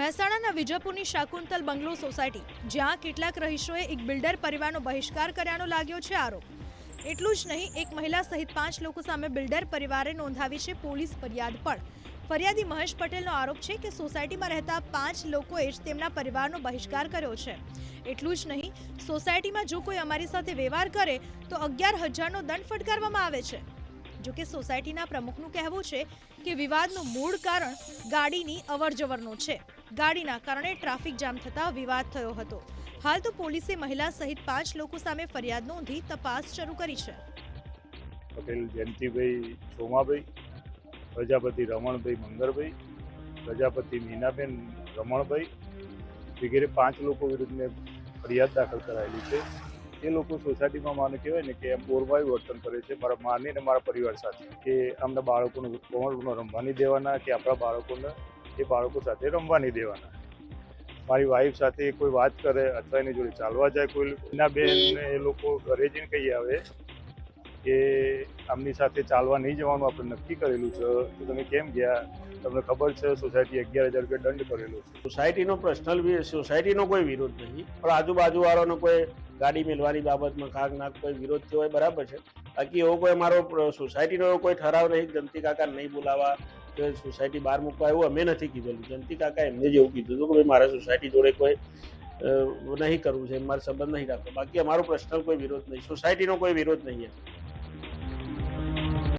મહેસાણાના વિજયપુરની શાકુંતલ બંગલો સોસાયટી, જ્યાં કેટલાક રહીશોએ એક બિલ્ડર પરિવારનો બહિષ્કાર કર્યાનો લાગ્યો છે આરોપ. એટલું જ નહીં, એક મહિલા સહિત પાંચ લોકો સામે બિલ્ડર પરિવારે નોંધાવી છે પોલીસ ફરિયાદ પણ. ફરિયાદી મહેશ પટેલનો આરોપ છે કે સોસાયટીમાં રહેતા પાંચ લોકોએ જ તેમના પરિવારનો બહિષ્કાર કર્યો છે. એટલું જ નહીં, સોસાયટીમાં જો કોઈ અમારી સાથે વ્યવહાર કરે, તો અગિયાર હજારનો દંડ ફટકારવામાં આવે છે. જો કે સોસાયટીના પ્રમુખનું કહેવું છે કે વિવાદનું મૂળ કારણ ગાડીની અવરજવરનો છે. ગાડીના કારણે ટ્રાફિક જામ થતાં વિવાદ થયો હતો. હાલ તો પોલીસે મહિલા સહિત પાંચ લોકો સામે ફરિયાદ નોંધી તપાસ શરૂ કરી છે. પટેલ જયંતિભાઈ સોમાભાઈ, પ્રજાપતિ રમણભાઈ મંગરભાઈ, પ્રજાપતિ મીનાબેન રમણભાઈ વગેરે પાંચ લોકો વિરુદ્ધ મેં ફરિયાદ દાખલ કરાયેલી છે. એ લોકો સોસાયટીમાં માને કહેવાય ને કે એમ બોરભાઈ વર્તન કરે છે. મારા માની અને મારા પરિવાર સાથે કે અમને બાળકોને કોમળનો રમવા નહીં દેવાના કે આપણા બાળકોને એ બાળકો સાથે રમવા નહીં દેવાના. મારી વાઈફ સાથે કોઈ વાત કરે અથવા એની જોડે ચાલવા જાય, કોઈ એના બેન એ લોકો ઘરે જઈને કહી આવે કે આમની સાથે ચાલવા નહીં જવાનું આપણે નક્કી કરેલું છે. તો તમે કેમ ગયા? તમને ખબર છે સોસાયટી અગિયાર હજાર રૂપિયા દંડ કરેલો છે. સોસાયટીનો પર્સનલ સોસાયટીનો કોઈ વિરોધ નહીં. પણ આજુબાજુવાળાનો કોઈ ગાડી મેળવાની બાબતમાં કાંક નાક કોઈ વિરોધ થયો હોય બરાબર છે. બાકી એવો કોઈ અમારો સોસાયટીનો કોઈ ઠરાવ નહીં જમતી કાકા નહીં બોલાવા કે સોસાયટી બહાર મૂકવા એવું અમે નથી કીધેલું. જંતી કાકા એમને જ એવું કીધું હતું કે ભાઈ, મારે સોસાયટી જોડે કોઈ નહીં કરવું છે મારે સંબંધ નહીં રાખવો બાકી અમારો પર્સનલ કોઈ વિરોધ નહીં. સોસાયટીનો કોઈ વિરોધ નહીં